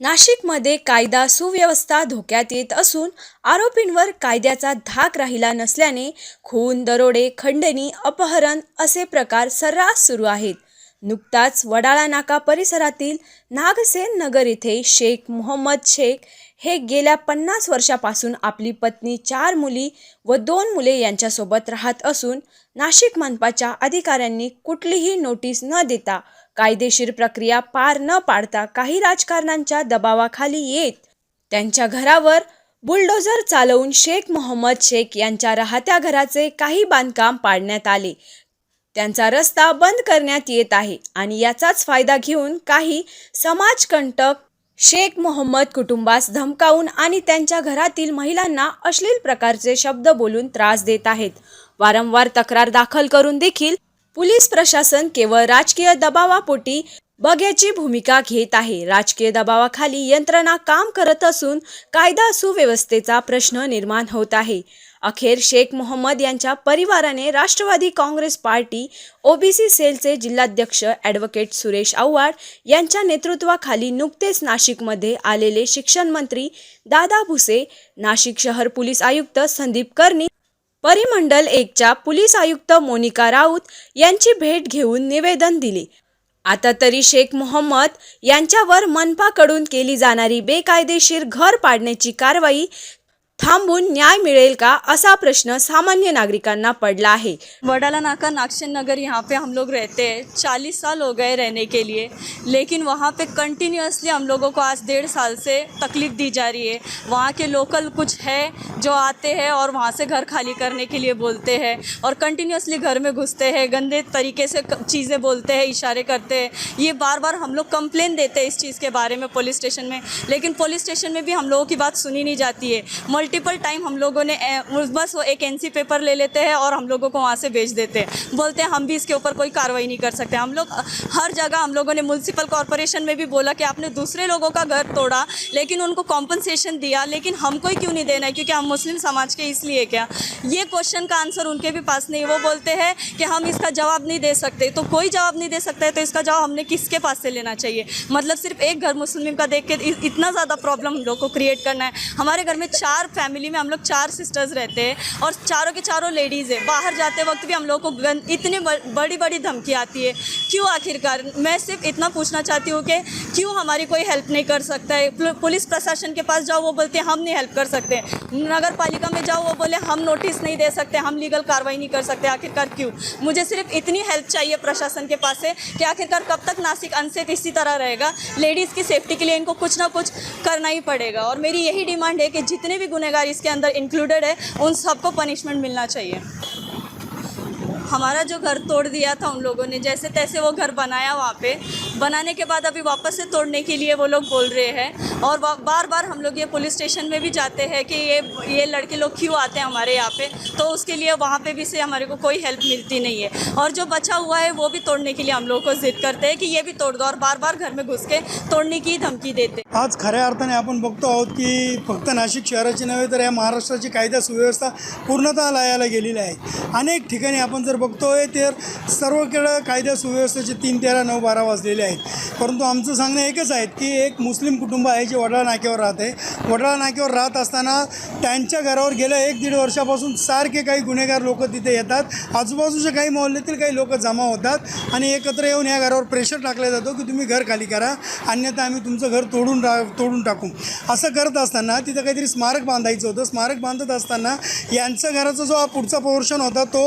नाशिकमध्ये कायदा सुव्यवस्था धोक्यात येत असून आरोपींवर कायद्याचा धाक राहिला नसल्याने खून दरोडे खंडणी अपहरण असे प्रकार सर्रास सुरू आहेत. नुकताच वडाळा नाका परिसरातील नागसेन नगर येथे शेख मोहम्मद शेख हे गेल्या पन्नास वर्षापासून आपली पत्नी चार मुली व दोन मुले यांच्यासोबत राहत असून नाशिक मनपाच्या अधिकाऱ्यांनी कुठलीही नोटीस न देता कायदेशीर प्रक्रिया पार न पाडता काही राजकारणांच्या दबावाखाली येत. त्यांच्या घरावर बुलडोझर चालवून शेख मोहम्मद शेख यांच्या राहत्या घराचे काही बांधकाम पाडण्यात आले. त्यांचा रस्ता बंद करण्यात येत आहे आणि याचाच फायदा घेऊन काही समाजकंटक शेख मोहम्मद कुटुंबास धमकावून आणि त्यांच्या घरातील महिलांना अश्लील प्रकारचे शब्द बोलून त्रास देत आहेत. वारंवार तक्रार दाखल करून देखील पोलीस प्रशासन केवळ राजकीय दबावापोटी बघ्याची भूमिका घेत आहे. राजकीय दबावाखाली यंत्रणा काम करत असून कायदा सुव्यवस्थेचा प्रश्न निर्माण होत आहे. अखेर शेख मोहम्मद यांच्या परिवाराने राष्ट्रवादी काँग्रेस पार्टी ओबीसी सेलचे जिल्हाध्यक्ष ॲडव्होकेट सुरेश आव्हाड यांच्या नेतृत्वाखाली नुकतेच नाशिकमध्ये आलेले शिक्षण मंत्री दादा भुसे नाशिक शहर पोलीस आयुक्त संदीप कर्णी परिमंडल एकच्या पोलीस आयुक्त मोनिका राऊत यांची भेट घेऊन निवेदन दिले. आता तरी शेख मोहम्मद यांच्यावर मनपाकडून केली जाणारी बेकायदेशीर घर पाडण्याची कारवाई थांबून न्याय मिळेल का असा प्रश्न सामान्य नागरिकांना पडला आहे. वडाला नाका नागशन नगर यहाँ पे हम लोग रहते हैं. चालीस साल हो गए रहने के लिए. लेकिन वहाँ पे कंटिन्यूसली हम लोगों को आज डेढ़ साल से तकलीफ़ दी जा रही है. वहाँ के लोकल कुछ है जो आते हैं और वहाँ से घर खाली करने के लिए बोलते हैं और कंटिन्यूसली घर में घुसते हैं, गंदे तरीके से चीज़ें बोलते हैं, इशारे करते हैं। ये बार बार हम लोग कंप्लेन देते हैं इस चीज़ के बारे में पुलिस स्टेशन में। लेकिन पुलिस स्टेशन में भी हम लोगों की बात सुनी नहीं जाती है। मल्टीपल टाइम हम लोगों ने बस वो एक एन पेपर ले लेते हैं और हम लोगों को वहाँ से भेज देते हैं। बोलते हैं, हम भी इसके ऊपर कोई कार्रवाई नहीं कर सकते। हम लोग, हर जगह हम लोगों ने म्यूनसिपल कॉरपोरेशन में भी बोला कि आपने दूसरे लोगों का घर तोड़ा, लेकिन उनको कॉम्पनसेशन दिया। लेकिन हमको ही क्यों नहीं देना है? क्योंकि हम मुस्लिम समाज के इसलिए क्या? ये क्वेश्चन का आंसर उनके भी पास नहीं, वो बोलते हैं कि हम इसका जवाब नहीं दे सकते। तो कोई जवाब नहीं दे सकता है तो इसका जवाब हमने किसके पास से लेना चाहिए? मतलब सिर्फ़ एक घर मुस्लिम का देख के इतना ज़्यादा प्रॉब्लम हम लोग को क्रिएट करना है। हमारे घर में चार फैमिली में हम लोग चार सिस्टर्स रहते हैं और चारों के चारों लेडीज़ है। बाहर जाते वक्त भी हम लोग को इतनी बड़ी बड़ी धमकी आती है। क्यों आखिरकार? मैं सिर्फ़ इतना पूछना चाहती हूँ कि क्यों हमारी कोई हेल्प नहीं कर सकता है? पुलिस प्रशासन के पास जाओ, वो बोलते हैं, हम नहीं हेल्प कर सकते। नगर पालिका में जाओ, वो बोले, हम नोटिस नहीं दे सकते, हम लीगल कार्रवाई नहीं कर सकते, आखिरकार क्यों? मुझे सिर्फ़ इतनी हेल्प चाहिए प्रशासन के पास से कि आखिरकार कब तक नासिक अनसेफ इसी तरह रहेगा। लेडीज़ की सेफ्टी के लिए इनको कुछ ना कुछ करना ही पड़ेगा। और मेरी यही डिमांड है कि जितने भी गुनहगार इसके अंदर इंक्लूडेड है, उन सबको पनिशमेंट मिलना चाहिए। हमारा जो घर तोड़ दिया था उन लोगों ने, जैसे तैसे वो घर बनाया वहाँ पे। बनाने के बाद अभी वापस से तोड़ने के लिए वो लोग बोल रहे हैं। और बार बार हम लोग ये पुलिस स्टेशन में भी जाते हैं कि ये ये लड़के लोग क्यों आते हैं हमारे यहाँ पे? तो उसके लिए वहाँ पे भी से हमारे को कोई हेल्प मिलती नहीं है। और जो बचा हुआ है वो भी तोड़ने के लिए हम लोग को जिद करते हैं कि ये भी तोड़ दो और बार बार घर में घुस के तोड़ने की धमकी देते आज खऱ्या अर्थाने आपण बघतो आहोत की फक्त नाशिक शहराची नव्हे तर या महाराष्ट्राची कायदा सुव्यवस्था पूर्णतः लयाला आहे. अनेक ठिकाणी आपण जर बघतोय तर सर्वकडं कायदा सुव्यवस्थेचे तीन तेरा नऊ बारा वाजलेले आहेत. परंतु आमचं सांगणं एकच आहे की एक मुस्लिम कुटुंब आहे जे वडाळा नाक्यावर राहते. वडाळा नाक्यावर राहत असताना त्यांच्या घरावर गेल्या एक दीड वर्षापासून सारखे काही गुन्हेगार लोक तिथे येतात. आजूबाजूच्या काही मोहल्ल्यातील काही लोक जमा होतात आणि एकत्र येऊन या घरावर प्रेशर टाकला जातो की तुम्ही घर खाली करा अन्यथा आम्ही तुमचं घर तोडून रा तोडून टाकू. असं करत असताना तिथं काहीतरी स्मारक बांधायचं होतं. स्मारक बांधत असताना यांचं घराचा जो हा पुढचा पोर्शन होता तो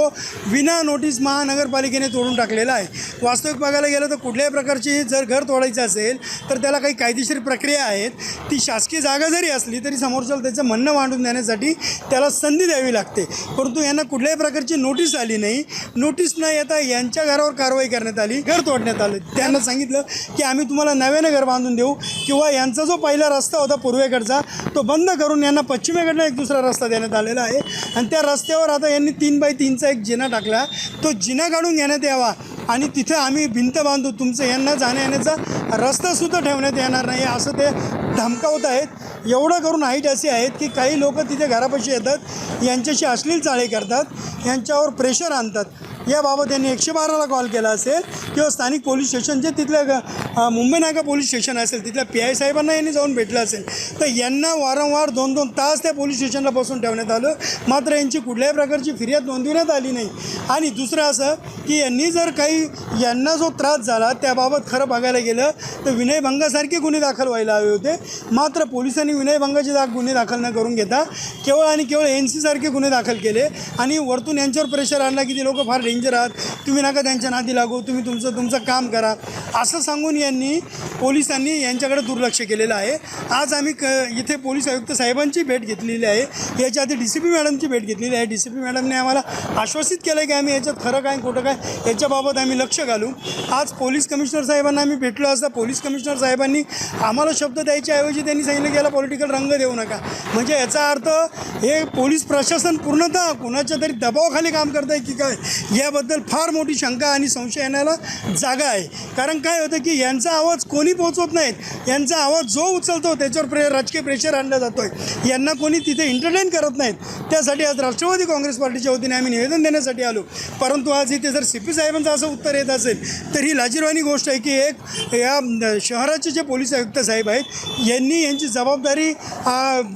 विना नोटीस महानगरपालिकेने तोडून टाकलेला आहे. वास्तविक बघायला गेलं तर कुठल्याही प्रकारची जर घर तोडायचं असेल तर त्याला काही कायदेशीर प्रक्रिया आहेत. ती शासकीय जागा जरी असली तरी समोरच्याला त्याचं म्हणणं मांडून देण्यासाठी त्याला संधी द्यावी लागते. परंतु यांना कुठल्याही प्रकारची नोटीस आली नाही. नोटीस न येता यांच्या घरावर कारवाई करण्यात आली घर तोडण्यात आलं. त्यांना सांगितलं की आम्ही तुम्हाला नव्यानं घर बांधून देऊ किंवा यांचा जो पहिला रस्ता होता पूर्वेकडचा तो बंद करून यांना पश्चिमेकडनं एक दुसरा रस्ता देण्यात आलेला आहे. आणि त्या रस्त्यावर आता यांनी तीन बाय तीनचा एक जिना टाकला. तो जिना काढून घेण्यात यावा. आणि तिथे आम्ही भिंत बांधू तुमचं यांना जाण्या येण्याचा रस्तासुद्धा ठेवण्यात येणार नाही असं ते धमकावत आहेत. एवढं करून हाईट अशी आहेत की काही लोक तिथे घरापाशी येतात यांच्याशी अश्लील चाळे करतात यांच्यावर प्रेशर आणतात. याबाबत त्यांनी एकशे बाराला कॉल केला असेल. किंवा स्थानिक पोलीस स्टेशन जे तिथल्या मुंबई नाका पोलीस स्टेशन असेल तिथल्या पी आय साहेबांना यांनी जाऊन भेटलं असेल. तर यांना वारंवार दोन दोन तास त्या पोलीस स्टेशनला बसून ठेवण्यात आलं. मात्र यांची कुठल्याही प्रकारची फिर्याद नोंदविण्यात आली नाही. आणि दुसरं असं की यांनी जर काही यांना जो त्रास झाला त्याबाबत खरं बघायला गेलं तर विनयभंगासारखे गुन्हे दाखल व्हायला हवे होते. मात्र पोलिसांनी विनयभंगाचे दा गुन्हे दाखल न करून घेता केवळ आणि केवळ एन सीसारखे गुन्हे दाखल केले. आणि वरतून यांच्यावर प्रेशर आणला की ते लोक फार डेंजर आहात. तुम्ही नका त्यांच्या नादी लागू तुम्ही तुमचं तुमचं काम करा. असं सांगून यांनी पोलिसांनी यांच्याकडे दुर्लक्ष केलेलं आहे. आज आम्ही क इथे पोलीस आयुक्त साहेबांची भेट घेतलेली आहे. याच्या आधी डी सी पी मॅडमची भेट घेतलेली आहे. डी सी पी मॅडमने आम्हाला आश्वासित केलं की आम्ही याच्यात खरं काय खोटं काय याच्याबाबत आम्ही लक्ष घालू. आज पोलीस कमिशनर साहेबांना आम्ही भेटलो असता पोलीस कमिशनर साहेबांनी आम्हाला शब्द द्यायच्याऐवजी त्यांनी सांगितलं की याला पॉलिटिकल रंग देऊ नका. म्हणजे याचा अर्थ हे पोलीस प्रशासन पूर्णतः कुणाच्या तरी दबावाखाली काम करत आहे की काय? याबद्दल फार मोठी शंका आणि संशय येण्याला जागा आहे. कारण काय होतं की यांचा आवाज कोणी पोहोचवत नाहीत. यांचा आवाज जो उचलतो त्याच्यावर प्रे राजकीय प्रेशर आणला जातो आहे यांना कोणी तिथे इंटरटेन करत नाहीत. त्यासाठी आज राष्ट्रवादी काँग्रेस पार्टीच्या वतीने आम्ही निवेदन देण्यासाठी आलो. परंतु आज इथे जर सी पी साहेबांचं असं उत्तर येत असेल तर ही लाजीरवाणी गोष्ट आहे की एक या शहराचे जे पोलीस आयुक्त साहेब आहेत यांनी यांची जबाबदारी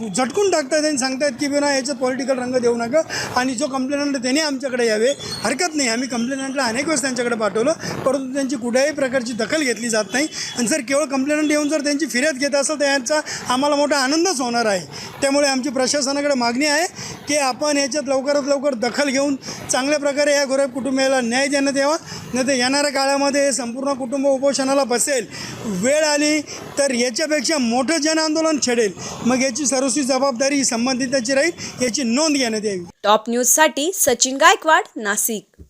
झटकून टाकतात आणि सांगतात की बिना याच्यात पॉलिटिकल रंग देऊ नका. आणि जो कंप्लेनंट त्याने आमच्याकडे यावे. हरकत नाही. आम्ही कंप्लेनंटला अनेक वेळेस त्यांच्याकडे पाठवलं परंतु त्यांची कुठल्याही प्रकारची दखल घेतली जात नाही. आणि जर केवळ कंप्लेनंट येऊन जर त्यांची फिर्याद घेत असेल तर यांचा आम्हाला मोठा आनंदच होणार आहे. त्यामुळे आमची प्रशासनाकडे मागणी आहे की आपण याच्यात लवकरात लवकर दखल घेऊन चांगल्या प्रकारे या गोरेब कुटुंबियाला न्याय देण्यात यावा. नाही तर येणाऱ्या काळामध्ये संपूर्ण कुटुंब उपोषणाला बसेल. वेळ आली तर याच्यापेक्षा मोठं जन आंदोलन छेडेल. मग याची सर्वस्वी जबाबदारी संबंधिताची राहील याची नोंद घेण्यात यावी. टॉप न्यूजसाठी सचिन गायकवाड नाशिक.